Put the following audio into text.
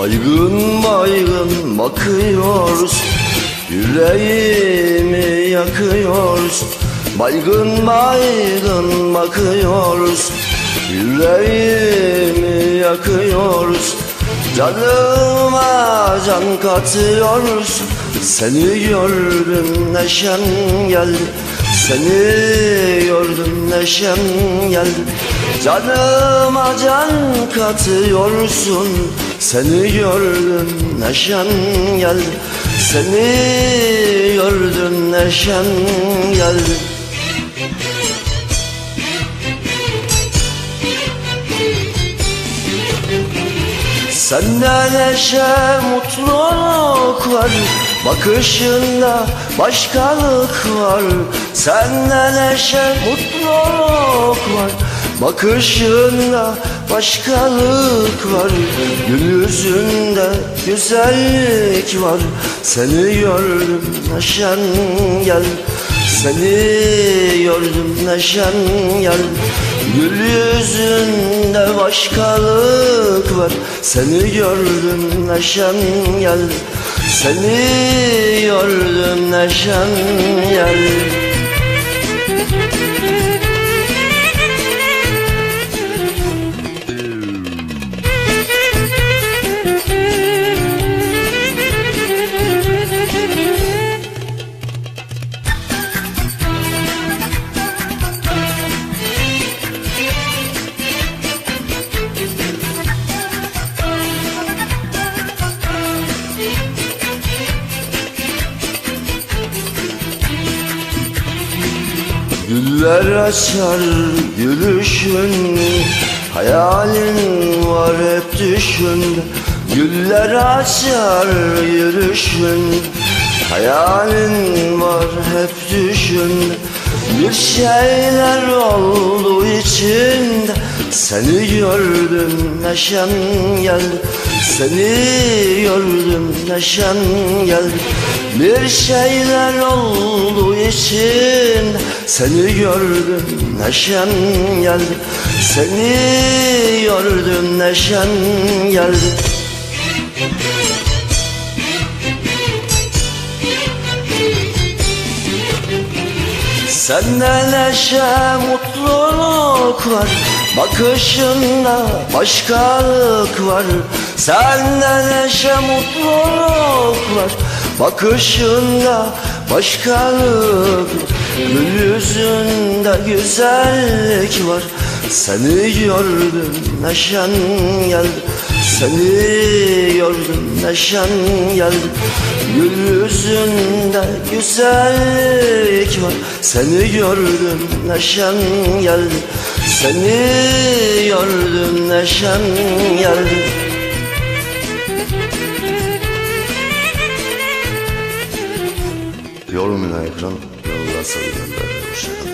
Baygın baygın bakıyoruz. Yüreğimi yakıyoruz. Baygın baygın bakıyoruz. Yüreğimi yakıyoruz. Canıma can katıyoruz. Seni gördüm neşem geldi Seni gördüm neşem geldi Canıma can katıyorsun Seni gördüm neşem geldi. Seni gördüm neşem geldi. Sende neşe mutluluk var. Bakışında başkalık var. Sende neşe mutluluk var. Bakışında başkalık var Gül yüzünde güzellik var. Seni gördüm neşem gel. Seni gördüm neşem gel. Gül yüzünde başkalık var. Seni gördüm neşem geldi Seni gördüm neşem geldi Güller açar gülüşün Hayalin var hep düşün Güller açar yürüyüşün Hayalin var hep düşün Bir şeyler oldu içinde Seni gördüm neşem geldi. Seni gördüm neşem geldi. Bir şeyler oldu içinde Seni gördüm neşem geldi. Seni gördüm neşem geldi Sende neşe mutluluk var. Bakışında başkalık var. Sende neşe mutluluk var. Bakışında başkalık Gül yüzünde güzellik var. Seni gördüm neşem geldi Seni gördüm neşem geldi. Gül yüzünde güzellik var. Seni gördüm neşem geldi. Seni gördüm neşem geldi. Yolun ekran Yolda sarı gönder Hoşçakalın